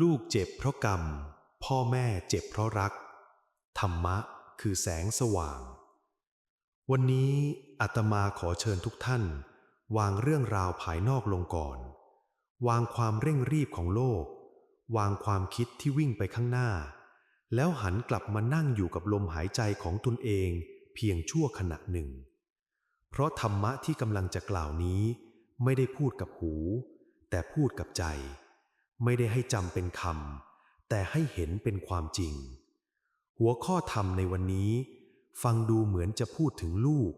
ลูกเจ็บเพราะกรรม พ่อแม่เจ็บเพราะรัก ธรรมะคือแสงสว่าง วันนี้อาตมาขอเชิญทุกท่าน วางเรื่องราวภายนอกลงก่อน วางความเร่งรีบของโลก วางความคิดที่วิ่งไปข้างหน้า แล้วหันกลับมานั่งอยู่กับลมหายใจของตนเองเพียงชั่วขณะหนึ่ง เพราะธรรมะที่กำลังจะกล่าวนี้ ไม่ได้พูดกับหู แต่พูดกับใจ ไม่ได้ให้จำเป็นคำแต่ให้เห็นเป็นความจริง หัวข้อธรรมในวันนี้ ฟังดูเหมือนจะพูดถึงลูก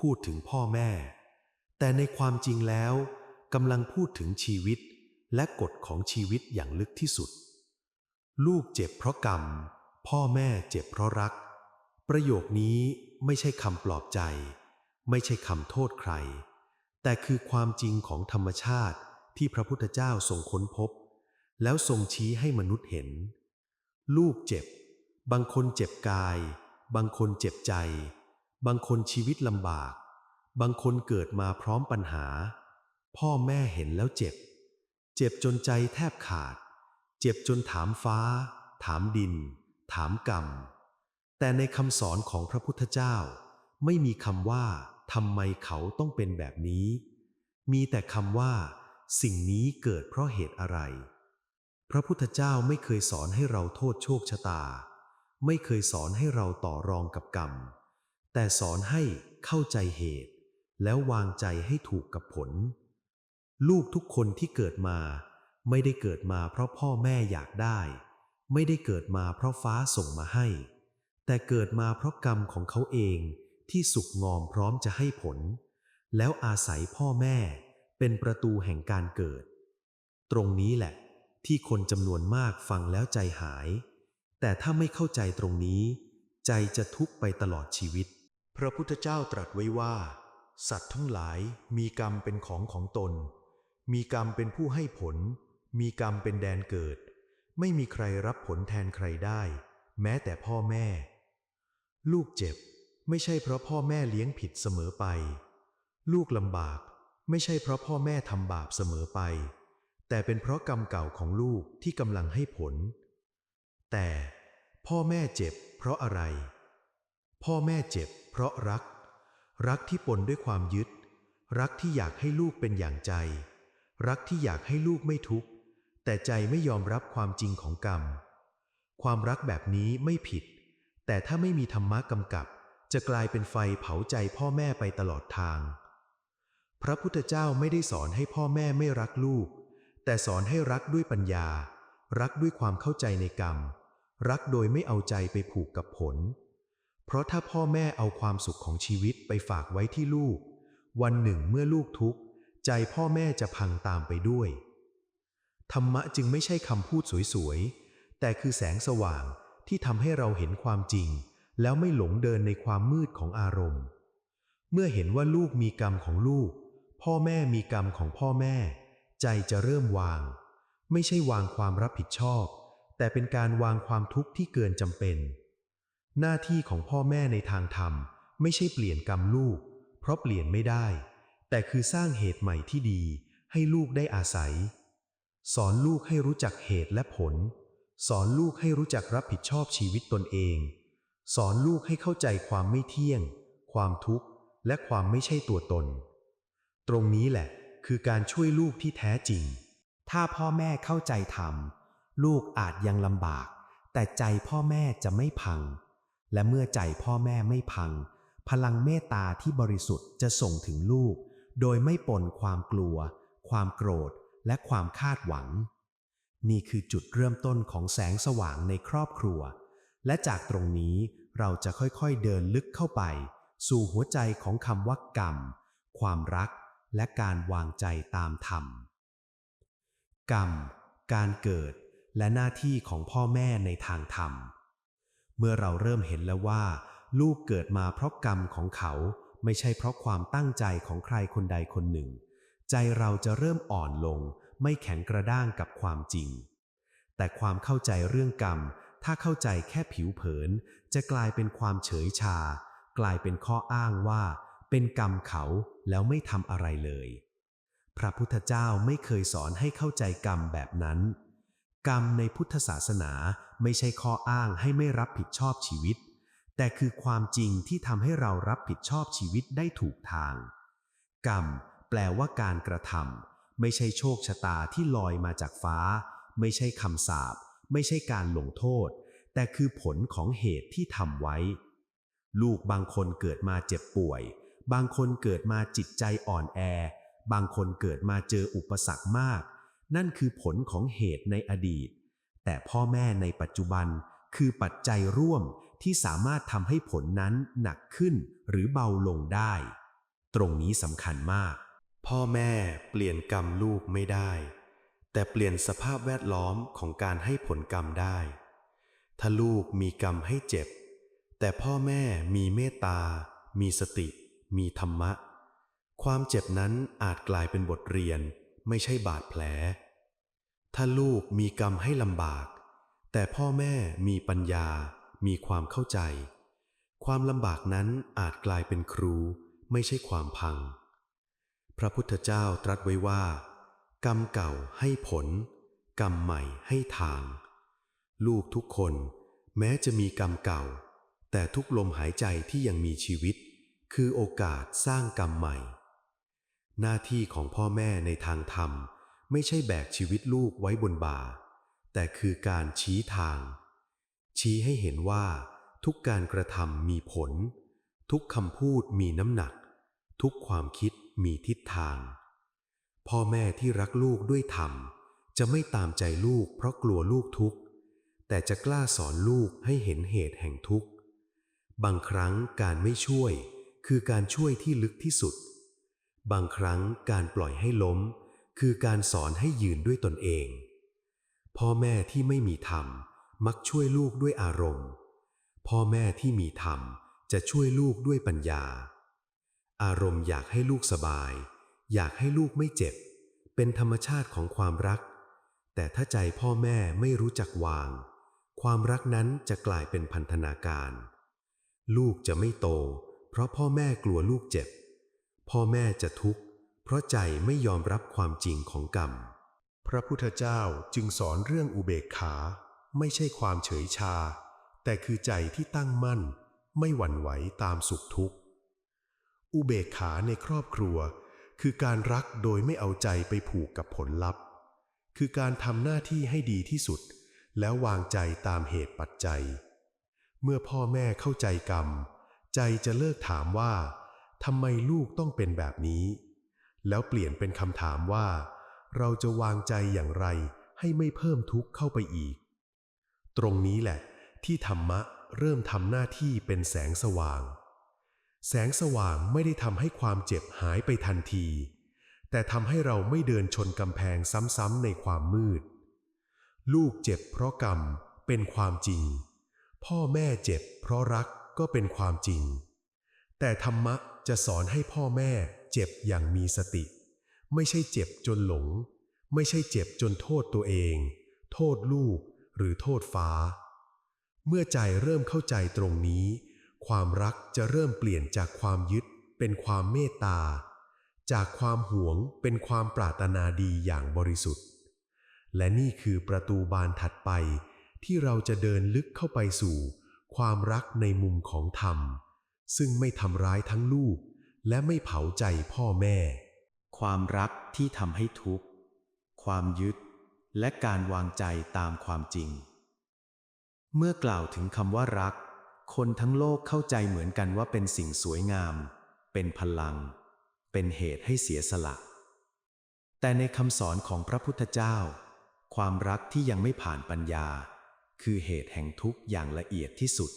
พูดถึงพ่อแม่ แต่ในความจริงแล้วกำลังพูดถึงชีวิตและกฎของชีวิตอย่างลึกที่สุด ลูกเจ็บเพราะกรรม พ่อแม่เจ็บเพราะรัก ประโยคนี้ไม่ใช่คำปลอบใจ ไม่ใช่คำโทษใคร แต่คือความจริงของธรรมชาติที่พระพุทธเจ้าทรงค้นพบ แล้วทรงชี้ให้มนุษย์เห็น ลูกเจ็บ บางคนเจ็บกาย บางคนเจ็บใจ บางคนชีวิตลำบาก บางคนเกิดมาพร้อมปัญหา พ่อแม่เห็นแล้วเจ็บ เจ็บจนใจแทบขาด เจ็บจนถามฟ้า ถามดิน ถามกรรม แต่ในคำสอนของพระพุทธเจ้า ไม่มีคำว่าทำไมเขาต้องเป็นแบบนี้ มีแต่คำว่า สิ่งนี้เกิดเพราะเหตุอะไร พระพุทธเจ้าไม่เคยสอนให้เราโทษโชคชะตา ไม่เคยสอนให้เราต่อรองกับกรรม แต่สอนให้เข้าใจเหตุ แล้ววางใจให้ถูกกับผล ลูกทุกคนที่เกิดมา ไม่ได้เกิดมาเพราะพ่อแม่อยากได้ ไม่ได้เกิดมาเพราะฟ้าส่งมาให้ แต่เกิดมาเพราะกรรมของเขาเองที่สุกงอมพร้อมจะให้ผล แล้วอาศัยพ่อแม่เป็นประตูแห่งการเกิด ตรงนี้แหละ ที่คนจำนวนมากฟังแล้วใจหาย แต่ถ้าไม่เข้าใจตรงนี้ ใจจะทุกข์ไปตลอดชีวิต พระพุทธเจ้าตรัสไว้ว่า สัตว์ทั้งหลายมีกรรมเป็นของของตน มีกรรมเป็นผู้ให้ผล มีกรรมเป็นแดนเกิด ไม่มีใครรับผลแทนใครได้ แม้แต่พ่อแม่ ลูกเจ็บ ไม่ใช่เพราะพ่อแม่เลี้ยงผิดเสมอไป ลูกลำบาก ไม่ใช่เพราะพ่อแม่ทำบาปเสมอไป แต่เป็นเพราะกรรมเก่าของลูกที่กำลังให้ผล แต่พ่อแม่เจ็บเพราะอะไร พ่อแม่เจ็บเพราะรัก รักที่ปนด้วยความยึด รักที่อยากให้ลูกเป็นอย่างใจ รักที่อยากให้ลูกไม่ทุกข์ แต่ใจไม่ยอมรับความจริงของกรรม ความรักแบบนี้ไม่ผิด แต่ถ้าไม่มีธรรมะกำกับ จะกลายเป็นไฟเผาใจพ่อแม่ไปตลอดทาง พระพุทธเจ้าไม่ได้สอนให้พ่อแม่ไม่รักลูก แต่สอนให้รักด้วยปัญญา รักด้วยความเข้าใจในกรรม รักโดยไม่เอาใจไปผูกกับผล เพราะถ้าพ่อแม่เอาความสุขของชีวิตไปฝากไว้ที่ลูก วันหนึ่งเมื่อลูกทุกข์ ใจพ่อแม่จะพังตามไปด้วย ธรรมะจึงไม่ใช่คำพูดสวยๆ แต่คือแสงสว่างที่ทำให้เราเห็นความจริง แล้วไม่หลงเดินในความมืดของอารมณ์ เมื่อเห็นว่าลูกมีกรรมของลูก พ่อแม่มีกรรมของพ่อแม่ ใจจะเริ่มวาง ไม่ใช่วางความรับผิดชอบ แต่เป็นการวางความทุกข์ที่เกินจำเป็น หน้าที่ของพ่อแม่ในทางธรรม ไม่ใช่เปลี่ยนกรรมลูก เพราะเปลี่ยนไม่ได้ แต่คือสร้างเหตุใหม่ที่ดี ให้ลูกได้อาศัย สอนลูกให้รู้จักเหตุและผล สอนลูกให้รู้จักรับผิดชอบชีวิตตนเอง สอนลูกให้เข้าใจความไม่เที่ยง ความทุกข์ และความไม่ใช่ตัวตน ตรงนี้แหละ คือการช่วยลูกที่แท้จริง ถ้าพ่อแม่เข้าใจธรรม ลูกอาจยังลำบาก แต่ใจพ่อแม่จะไม่พัง และเมื่อใจพ่อแม่ไม่พัง พลังเมตตาที่บริสุทธิ์จะส่งถึงลูก โดยไม่ปนความกลัว ความโกรธ และความคาดหวัง นี่คือจุดเริ่มต้นของแสงสว่างในครอบครัว และจากตรงนี้เราจะค่อยๆเดินลึกเข้าไป สู่หัวใจของคำว่ากรรม ความรัก และการวางใจตามธรรม กรรม การเกิดและหน้าที่ของพ่อแม่ในทางธรรม เมื่อเราเริ่มเห็นแล้วว่า ลูกเกิดมาเพราะกรรมของเขาไม่ใช่เพราะความตั้งใจของใครคนใดคนหนึ่ง ใจเราจะเริ่มอ่อนลง ไม่แข็งกระด้างกับความจริง แต่ความเข้าใจเรื่องกรรม ถ้าเข้าใจแค่ผิวเผิน จะกลายเป็นความเฉยชา กลายเป็นข้ออ้างว่า เป็นกรรมเขาแล้วไม่ทำอะไรเลย พระพุทธเจ้าไม่เคยสอนให้เข้าใจกรรมแบบนั้น กรรมในพุทธศาสนาไม่ใช่ข้ออ้างให้ไม่รับผิดชอบชีวิต แต่คือความจริงที่ทำให้เรารับผิดชอบชีวิตได้ถูกทาง กรรมแปลว่าการกระทำไม่ใช่โชคชะตาที่ลอยมาจากฟ้า ไม่ใช่คำสาปไม่ใช่การลงโทษ แต่คือผลของเหตุที่ทำไว้ ลูกบางคนเกิดมาเจ็บป่วย บางคนเกิดมาจิตใจอ่อนแอ บางคนเกิดมาเจออุปสรรคมาก นั่นคือผลของเหตุในอดีต แต่พ่อแม่ในปัจจุบันคือปัจจัยร่วมที่สามารถทำให้ผลนั้นหนักขึ้นหรือเบาลงได้ ตรงนี้สำคัญมาก พ่อแม่เปลี่ยนกรรมลูกไม่ได้ แต่เปลี่ยนสภาพแวดล้อมของการให้ผลกรรมได้ ถ้าลูกมีกรรมให้เจ็บ แต่พ่อแม่มีเมตตา มีสติ มีธรรมะ ความเจ็บนั้นอาจกลายเป็นบทเรียนไม่ใช่บาดแผล ถ้าลูกมีกรรมให้ลำบาก แต่พ่อแม่มีปัญญา มีความเข้าใจ ความลำบากนั้นอาจกลายเป็นครู ไม่ใช่ความพัง พระพุทธเจ้าตรัสไว้ว่า กรรมเก่าให้ผล กรรมใหม่ให้ทาง ลูกทุกคนแม้จะมีกรรมเก่า แต่ทุกลมหายใจที่ยังมีชีวิต คือโอกาสสร้างกรรมใหม่ หน้าที่ของพ่อแม่ในทางธรรม ไม่ใช่แบกชีวิตลูกไว้บนบ่า แต่คือการชี้ทาง ชี้ให้เห็นว่า ทุกการกระทำมีผล ทุกคำพูดมีน้ำหนัก ทุกความคิดมีทิศทาง พ่อแม่ที่รักลูกด้วยธรรม จะไม่ตามใจลูกเพราะกลัวลูกทุกข์ แต่จะกล้าสอนลูกให้เห็นเหตุแห่งทุกข์ บางครั้งการไม่ช่วย คือการช่วยที่ลึกที่สุด บางครั้งการปล่อยให้ล้ม คือการสอนให้ยืนด้วยตนเอง พ่อแม่ที่ไม่มีธรรมมักช่วยลูกด้วยอารมณ์ พ่อแม่ที่มีธรรมจะช่วยลูกด้วยปัญญา อารมณ์อยากให้ลูกสบาย อยากให้ลูกไม่เจ็บ เป็นธรรมชาติของความรัก แต่ถ้าใจพ่อแม่ไม่รู้จักวาง ความรักนั้นจะกลายเป็นพันธนาการ ลูกจะไม่โต เพราะพ่อแม่กลัวลูกเจ็บ พ่อแม่จะทุกข์ เพราะใจไม่ยอมรับความจริงของกรรม พระพุทธเจ้าจึงสอนเรื่องอุเบกขา ไม่ใช่ความเฉยชา แต่คือใจที่ตั้งมั่น ไม่หวั่นไหวตามสุขทุกข์ อุเบกขาในครอบครัว คือการรักโดยไม่เอาใจไปผูกกับผลลัพธ์ คือการทำหน้าที่ให้ดีที่สุด แล้ววางใจตามเหตุปัจจัย เมื่อพ่อแม่เข้าใจกรรม ใจจะเลิกถามว่าทำไมลูกต้องเป็นแบบนี้ แล้วเปลี่ยนเป็นคำถามว่า เราจะวางใจอย่างไรให้ไม่เพิ่มทุกข์เข้าไปอีก ตรงนี้แหละ ที่ธรรมะเริ่มทำหน้าที่เป็นแสงสว่าง แสงสว่างไม่ได้ทำให้ความเจ็บหายไปทันที แต่ทำให้เราไม่เดินชนกำแพงซ้ำๆในความมืด ลูกเจ็บเพราะกรรมเป็นความจริง พ่อแม่เจ็บเพราะรัก ก็เป็นความจริง แต่ธรรมะจะสอนให้พ่อแม่เจ็บอย่างมีสติ ไม่ใช่เจ็บจนหลง ไม่ใช่เจ็บจนโทษตัวเอง โทษลูกหรือโทษฟ้า เมื่อใจเริ่มเข้าใจตรงนี้ ความรักจะเริ่มเปลี่ยนจากความยึดเป็นความเมตตา จากความหวงเป็นความปรารถนาดีอย่างบริสุทธิ์ และนี่คือประตูบานถัดไปที่เราจะเดินลึกเข้าไปสู่ ความรักในมุมของธรรม ซึ่งไม่ทำร้ายทั้งลูก และไม่เผาใจพ่อแม่ ความรักที่ทำให้ทุกข์ ความยึด และการวางใจตามความจริง เมื่อกล่าวถึงคำว่ารัก คนทั้งโลกเข้าใจเหมือนกันว่าเป็นสิ่งสวยงาม เป็นพลัง เป็นเหตุให้เสียสละ แต่ในคำสอนของพระพุทธเจ้า ความรักที่ยังไม่ผ่านปัญญา คือเหตุแห่งทุกข์อย่างละเอียดที่สุด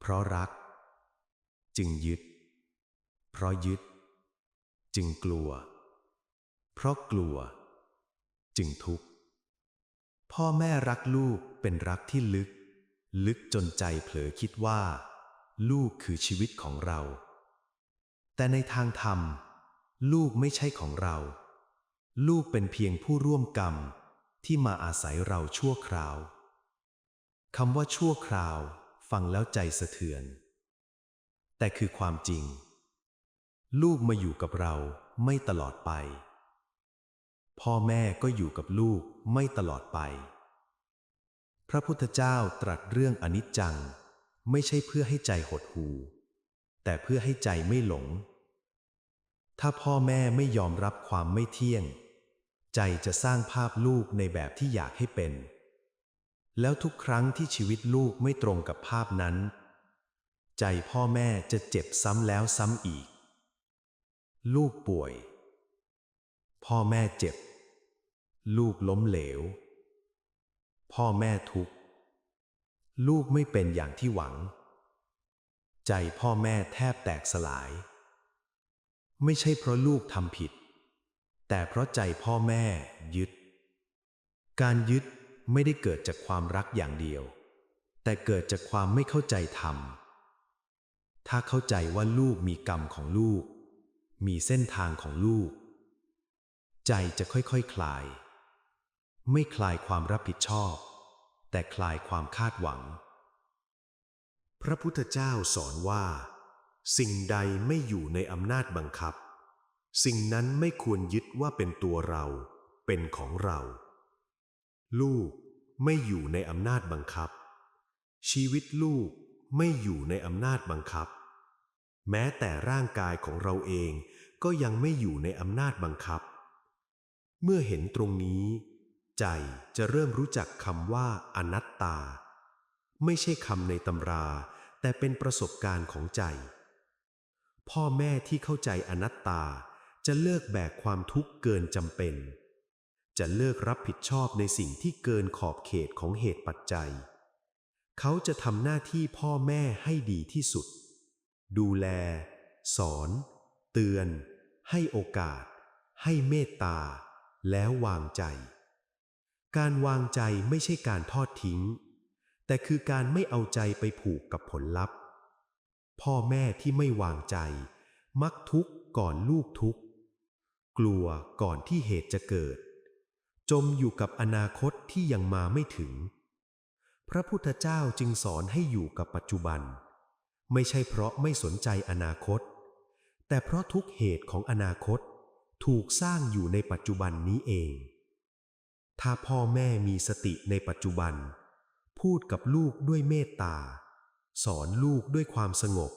เพราะรัก จึงยึด เพราะยึด จึงกลัว เพราะกลัว จึงทุกข์ พ่อแม่รักลูกเป็นรักที่ลึก ลึกจนใจเผลอคิดว่า ลูกคือชีวิตของเรา แต่ในทางธรรม ลูกไม่ใช่ของเรา ลูกเป็นเพียงผู้ร่วมกรรมที่มาอาศัยเราชั่วคราว คำว่าชั่วคราว ฟังแล้วใจสะเทือน แต่คือความจริง ลูกมาอยู่กับเราไม่ตลอดไป พ่อแม่ก็อยู่กับลูกไม่ตลอดไป พระพุทธเจ้าตรัสเรื่องอนิจจัง ไม่ใช่เพื่อให้ใจหดหู แต่เพื่อให้ใจไม่หลง ถ้าพ่อแม่ไม่ยอมรับความไม่เที่ยง ใจจะสร้างภาพลูกในแบบที่อยากให้เป็น แล้วทุกครั้งที่ชีวิตลูกไม่ตรงกับภาพนั้น ใจพ่อแม่จะเจ็บซ้ำแล้วซ้ำอีก ลูกป่วย พ่อแม่เจ็บ ลูกล้มเหลว พ่อแม่ทุกข์ ลูกไม่เป็นอย่างที่หวัง ใจพ่อแม่แทบแตกสลาย ไม่ใช่เพราะลูกทำผิด แต่เพราะใจพ่อแม่ยึด การยึด ไม่ได้เกิดจากความรักอย่างเดียว แต่เกิดจากความไม่เข้าใจธรรม ถ้าเข้าใจว่าลูกมีกรรมของลูก มีเส้นทางของลูก ใจจะค่อยๆคคลาย ไม่คลายความรับผิดชอบ แต่คลายความคาดหวัง พระพุทธเจ้าสอนว่า สิ่งใดไม่อยู่ในอำนาจบังคับ สิ่งนั้นไม่ควรยึดว่าเป็นตัวเรา เป็นของเรา ลูกไม่อยู่ในอำนาจบังคับ ชีวิตลูกไม่อยู่ในอำนาจบังคับ แม้แต่ร่างกายของเราเองก็ยังไม่อยู่ในอำนาจบังคับ เมื่อเห็นตรงนี้ ใจจะเริ่มรู้จักคำว่าอนัตตา ไม่ใช่คำในตำรา แต่เป็นประสบการณ์ของใจ พ่อแม่ที่เข้าใจอนัตตาจะเลิกแบกความทุกข์เกินจำเป็น จะเลิกรับผิดชอบในสิ่งที่เกินขอบเขตของเหตุปัจจัย เขาจะทำหน้าที่พ่อแม่ให้ดีที่สุด ดูแล สอน เตือน ให้โอกาส ให้เมตตา แล้ววางใจ การวางใจไม่ใช่การทอดทิ้ง แต่คือการไม่เอาใจไปผูกกับผลลัพธ์ พ่อแม่ที่ไม่วางใจ มักทุกข์ก่อนลูกทุกข์ กลัวก่อนที่เหตุจะเกิด จมอยู่กับอนาคตที่ยังมาไม่ถึง พระพุทธเจ้าจึงสอนให้อยู่กับปัจจุบัน ไม่ใช่เพราะไม่สนใจอนาคต แต่เพราะทุกเหตุของอนาคตถูกสร้างอยู่ในปัจจุบันนี้เอง ถ้าพ่อแม่มีสติในปัจจุบัน พูดกับลูกด้วยเมตตา สอนลูกด้วยความสงบ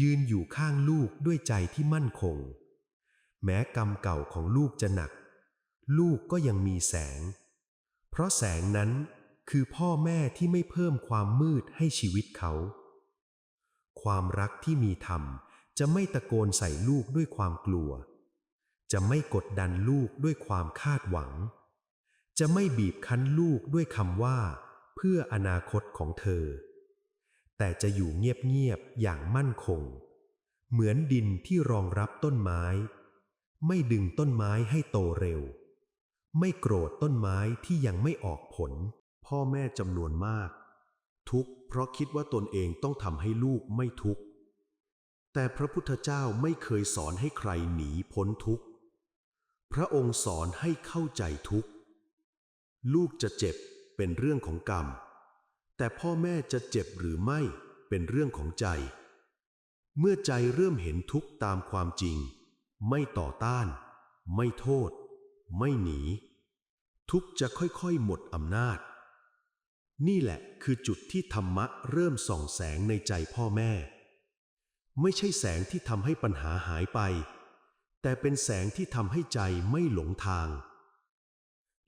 ยืนอยู่ข้างลูกด้วยใจที่มั่นคง แม้กรรมเก่าของลูกจะหนัก ลูกก็ยังมีแสง เพราะแสงนั้นคือพ่อแม่ที่ไม่เพิ่มความมืดให้ชีวิตเขา ความรักที่มีธรรมจะไม่ตะโกนใส่ลูกด้วยความกลัว จะไม่กดดันลูกด้วยความคาดหวัง จะไม่บีบคั้นลูกด้วยคำว่า เพื่ออนาคตของเธอ แต่จะอยู่เงียบๆอย่างมั่นคง เหมือนดินที่รองรับต้นไม้ ไม่ดึงต้นไม้ให้โตเร็ว ไม่โกรธต้นไม้ที่ยังไม่ออกผล พ่อแม่จำนวนมาก ทุกข์เพราะคิดว่าตนเองต้องทำให้ลูกไม่ทุกข์แต่พระพุทธเจ้าไม่เคยสอนให้ใครหนีพ้นทุกข์ พระองค์สอนให้เข้าใจทุกข์ ลูกจะเจ็บเป็นเรื่องของกรรม แต่พ่อแม่จะเจ็บหรือไม่เป็นเรื่องของใจ เมื่อใจเริ่มเห็นทุกข์ตามความจริง ไม่ต่อต้าน ไม่โทษ ไม่หนี ทุกจะค่อยๆหมดอำนาจ นี่แหละคือจุดที่ธรรมะเริ่มส่องแสงในใจพ่อแม่ ไม่ใช่แสงที่ทำให้ปัญหาหายไป แต่เป็นแสงที่ทำให้ใจไม่หลงทาง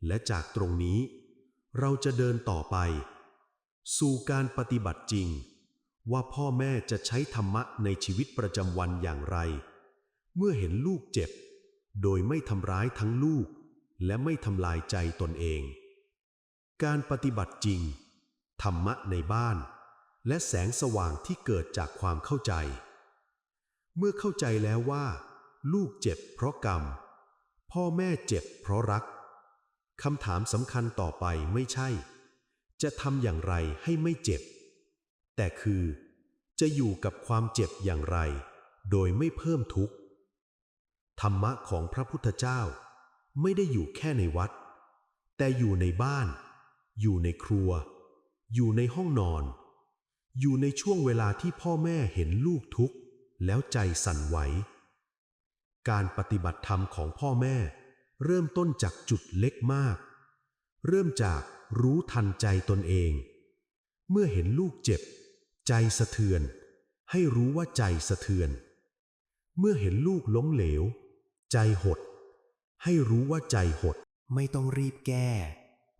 และจากตรงนี้ เราจะเดินต่อไป สู่การปฏิบัติจริง ว่าพ่อแม่จะใช้ธรรมะในชีวิตประจำวันอย่างไร เมื่อเห็นลูกเจ็บ โดยไม่ทำร้ายทั้งลูก และไม่ทำลายใจตนเอง การปฏิบัติจริง ธรรมะในบ้าน และแสงสว่างที่เกิดจากความเข้าใจ เมื่อเข้าใจแล้วว่า ลูกเจ็บเพราะกรรม พ่อแม่เจ็บเพราะรักคำถามสำคัญต่อไปไม่ใช่ จะทำอย่างไรให้ไม่เจ็บ แต่คือ จะอยู่กับความเจ็บอย่างไร โดยไม่เพิ่มทุกข์ ธรรมะของพระพุทธเจ้า ไม่ได้อยู่แค่ในวัด แต่อยู่ในบ้าน อยู่ในครัว อยู่ในห้องนอน อยู่ในช่วงเวลาที่พ่อแม่เห็นลูกทุกข์ แล้วใจสั่นไหว การปฏิบัติธรรมของพ่อแม่ เริ่มต้นจากจุดเล็กมาก เริ่มจากรู้ทันใจตนเอง เมื่อเห็นลูกเจ็บ ใจสะเทือน ให้รู้ว่าใจสะเทือน เมื่อเห็นลูกล้มเหลว ใจหด ให้รู้ว่าใจหด ไม่ต้องรีบแก้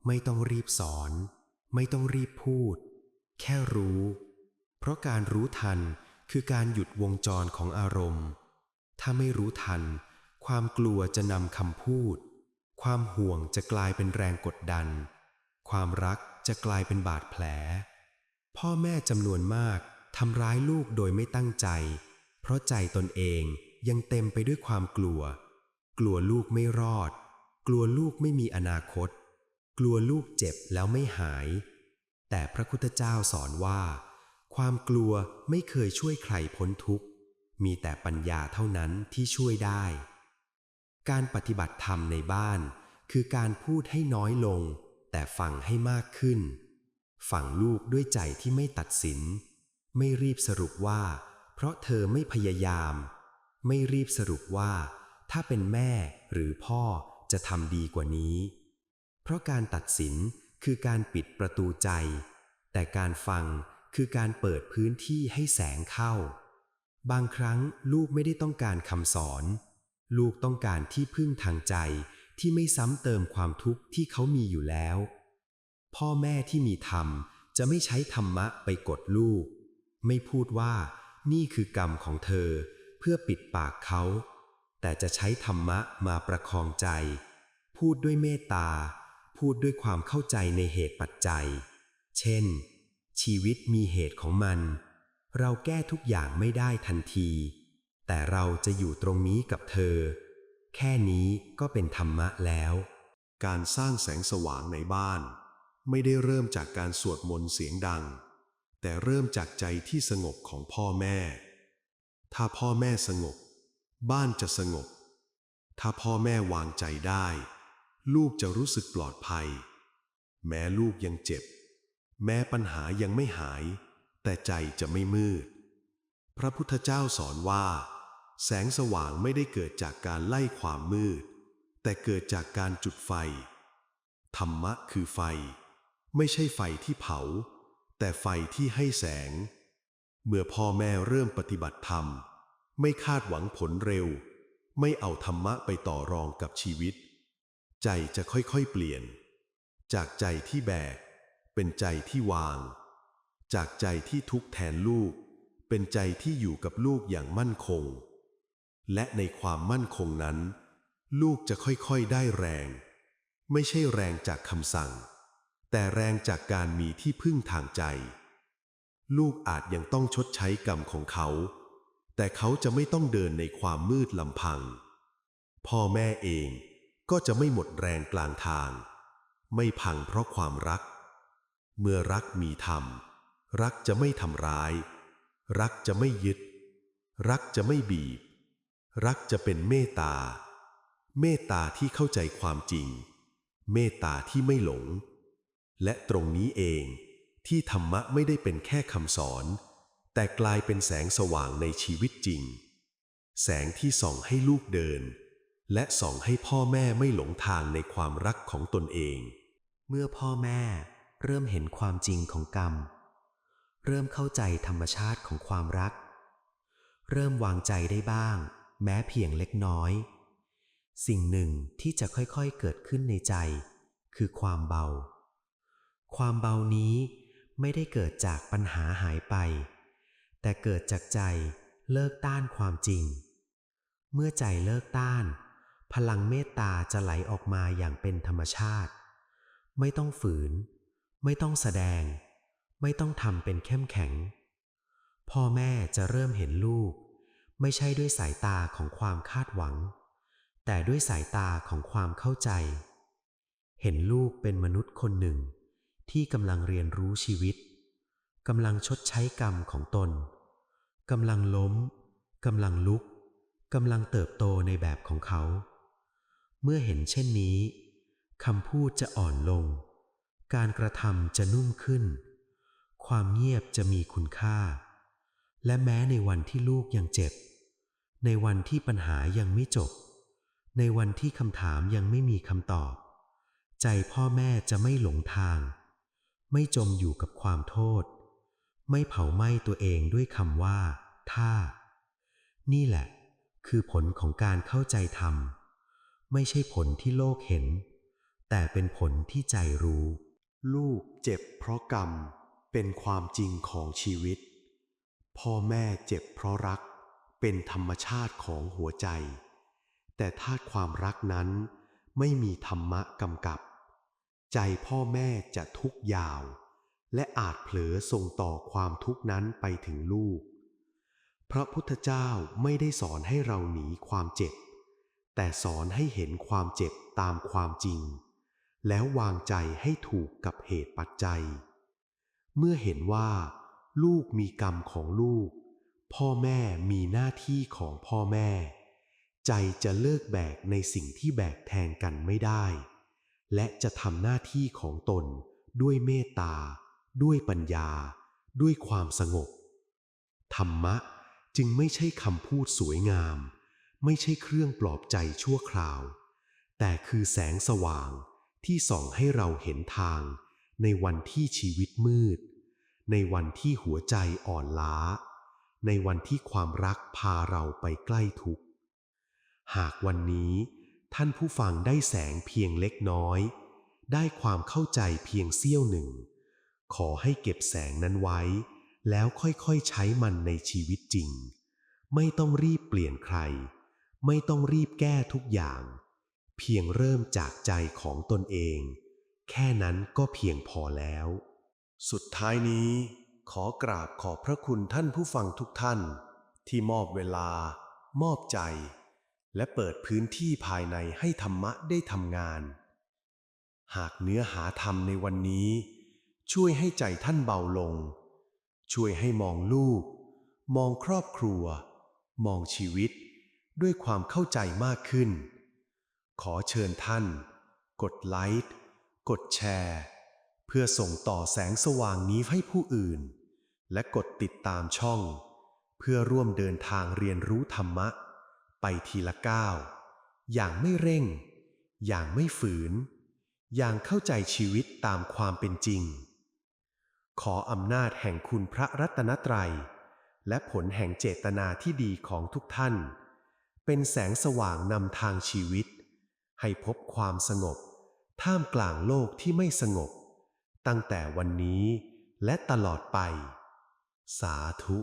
ไม่ต้องรีบสอน ไม่ต้องรีบพูด แค่รู้ เพราะการรู้ทันคือการหยุดวงจรของอารมณ์ ถ้าไม่รู้ทัน ความกลัวจะนำคำพูด ความห่วงจะกลายเป็นแรงกดดัน ความรักจะกลายเป็นบาดแผล พ่อแม่จำนวนมากทำร้ายลูกโดยไม่ตั้งใจ เพราะใจตนเอง ยังเต็มไปด้วยความกลัว กลัวลูกไม่รอด กลัวลูกไม่มีอนาคต กลัวลูกเจ็บแล้วไม่หาย แต่พระพุทธเจ้าสอนว่า ความกลัวไม่เคยช่วยใครพ้นทุกข์ มีแต่ปัญญาเท่านั้นที่ช่วยได้ การปฏิบัติธรรมในบ้าน คือการพูดให้น้อยลง แต่ฟังให้มากขึ้น ฟังลูกด้วยใจที่ไม่ตัดสิน ไม่รีบสรุปว่า เพราะเธอไม่พยายาม ไม่รีบสรุปว่า ถ้าเป็นแม่หรือพ่อจะทำดีกว่านี้ เพราะการตัดสินคือการปิดประตูใจ แต่การฟังคือการเปิดพื้นที่ให้แสงเข้า บางครั้งลูกไม่ได้ต้องการคำสอน ลูกต้องการที่พึ่งทางใจที่ไม่ซ้ำเติมความทุกข์ที่เขามีอยู่แล้ว พ่อแม่ที่มีธรรมจะไม่ใช้ธรรมะไปกดลูก ไม่พูดว่านี่คือกรรมของเธอ พื่อปิดปากเขา แต่จะใช้ธรรมะมาประคองใจ พูดด้วยเมตตา พูดด้วยความเข้าใจในเหตุปัจจัย เช่น ชีวิตมีเหตุของมัน เราแก้ทุกอย่างไม่ได้ทันที แต่เราจะอยู่ตรงนี้กับเธอ แค่นี้ก็เป็นธรรมะแล้ว การสร้างแสงสว่างในบ้าน ไม่ได้เริ่มจากการสวดมนต์เสียงดัง แต่เริ่มจากใจที่สงบของพ่อแม่ ถ้าพ่อแม่สงบ บ้านจะสงบ ถ้าพ่อแม่วางใจได้ ลูกจะรู้สึกปลอดภัย แม้ลูกยังเจ็บ แม้ปัญหายังไม่หาย แต่ใจจะไม่มืด พระพุทธเจ้าสอนว่า แสงสว่างไม่ได้เกิดจากการไล่ความมืด แต่เกิดจากการจุดไฟ ธรรมะคือไฟ ไม่ใช่ไฟที่เผา แต่ไฟที่ให้แสง เมื่อพ่อแม่เริ่มปฏิบัติธรรม ไม่คาดหวังผลเร็ว ไม่เอาธรรมะไปต่อรองกับชีวิต ใจจะค่อยๆเปลี่ยน จากใจที่แบก เป็นใจที่วาง จากใจที่ทุกข์แทนลูก เป็นใจที่อยู่กับลูกอย่างมั่นคง และในความมั่นคงนั้น ลูกจะค่อยๆได้แรง ไม่ใช่แรงจากคำสั่ง แต่แรงจากการมีที่พึ่งทางใจ ลูกอาจยังต้องชดใช้กรรมของเขา แต่เขาจะไม่ต้องเดินในความมืดลำพัง พ่อแม่เองก็จะไม่หมดแรงกลางทาง ไม่พังเพราะความรัก เมื่อรักมีธรรม รักจะไม่ทำร้าย รักจะไม่ยึด รักจะไม่บีบ รักจะเป็นเมตตา เมตตาที่เข้าใจความจริง เมตตาที่ไม่หลง และตรงนี้เอง ที่ธรรมะไม่ได้เป็นแค่คำสอน แต่กลายเป็นแสงสว่างในชีวิตจริง แสงที่ส่องให้ลูกเดิน และส่องให้พ่อแม่ไม่หลงทางในความรักของตนเอง เมื่อพ่อแม่เริ่มเห็นความจริงของกรรม เริ่มเข้าใจธรรมชาติของความรัก เริ่มวางใจได้บ้าง แม้เพียงเล็กน้อย สิ่งหนึ่งที่จะค่อยๆเกิดขึ้นในใจ คือความเบา ความเบานี้ ไม่ได้เกิดจากปัญหาหายไป แต่เกิดจากใจเลิกต้านความจริง เมื่อใจเลิกต้าน พลังเมตตาจะไหลออกมาอย่างเป็นธรรมชาติ ไม่ต้องฝืน ไม่ต้องแสดง ไม่ต้องทำเป็นเข้มแข็ง พ่อแม่จะเริ่มเห็นลูก ไม่ใช่ด้วยสายตาของความคาดหวัง แต่ด้วยสายตาของความเข้าใจ เห็นลูกเป็นมนุษย์คนหนึ่ง ที่กำลังเรียนรู้ชีวิตกำลังชดใช้กรรมของตนกำลังล้มกำลังลุกกำลังเติบโตในแบบของเขา เมื่อเห็นเช่นนี้คำพูดจะอ่อนลง การกระทำจะนุ่มขึ้น ความเงียบจะมีคุณค่า และแม้ในวันที่ลูกยังเจ็บ ในวันที่ปัญหายังไม่จบ ในวันที่คำถามยังไม่มีคำตอบ ใจพ่อแม่จะไม่หลงทาง ไม่จมอยู่กับความโทษ ไม่เผาไหม้ตัวเองด้วยคำว่า ถ้า นี่แหละ คือผลของการเข้าใจธรรม ไม่ใช่ผลที่โลกเห็น แต่เป็นผลที่ใจรู้ ลูกเจ็บเพราะกรรมเป็นความจริงของชีวิต พ่อแม่เจ็บเพราะรักเป็นธรรมชาติของหัวใจ แต่ถ้าความรักนั้นไม่มีธรรมะกำกับ ใจพ่อแม่จะทุกยาว และอาจเผลอส่งต่อความทุกนั้นไปถึงลูก พระพุทธเจ้าไม่ได้สอนให้เราหนีความเจ็บ แต่สอนให้เห็นความเจ็บตามความจริง แล้ววางใจให้ถูกกับเหตุปัจจัย เมื่อเห็นว่า ลูกมีกรรมของลูก พ่อแม่มีหน้าที่ของพ่อแม่ ใจจะเลิกแบกในสิ่งที่แบกแทนกันไม่ได้ และจะทำหน้าที่ของตนด้วยเมตตา ด้วยปัญญา ด้วยความสงบ ธรรมะจึงไม่ใช่คำพูดสวยงาม ไม่ใช่เครื่องปลอบใจชั่วคราว แต่คือแสงสว่างที่ส่องให้เราเห็นทาง ในวันที่ชีวิตมืด ในวันที่หัวใจอ่อนล้า ในวันที่ความรักพาเราไปใกล้ทุกข์ หากวันนี้ ท่านผู้ฟังได้แสงเพียงเล็กน้อย ได้ความเข้าใจเพียงเสี้ยวหนึ่ง ขอให้เก็บแสงนั้นไว้ แล้วค่อยๆใช้มันในชีวิตจริง ไม่ต้องรีบเปลี่ยนใคร ไม่ต้องรีบแก้ทุกอย่าง เพียงเริ่มจากใจของตนเอง แค่นั้นก็เพียงพอแล้ว สุดท้ายนี้ ขอกราบขอบพระคุณท่านผู้ฟังทุกท่าน ที่มอบเวลา มอบใจ และเปิดพื้นที่ภายในให้ธรรมะได้ทำงาน หากเนื้อหาธรรมในวันนี้ ช่วยให้ใจท่านเบาลง ช่วยให้มองลูก มองครอบครัว มองชีวิต ด้วยความเข้าใจมากขึ้น ขอเชิญท่าน กดไลค์กดแชร์ เพื่อส่งต่อแสงสว่างนี้ให้ผู้อื่น และกดติดตามช่อง เพื่อร่วมเดินทางเรียนรู้ธรรมะ ไปทีละก้าว อย่างไม่เร่ง อย่างไม่ฝืน อย่างเข้าใจชีวิตตามความเป็นจริง ขออำนาจแห่งคุณพระรัตนตรัย และผลแห่งเจตนาที่ดีของทุกท่าน เป็นแสงสว่างนำทางชีวิต ให้พบความสงบ ท่ามกลางโลกที่ไม่สงบ ตั้งแต่วันนี้และตลอดไป สาธุ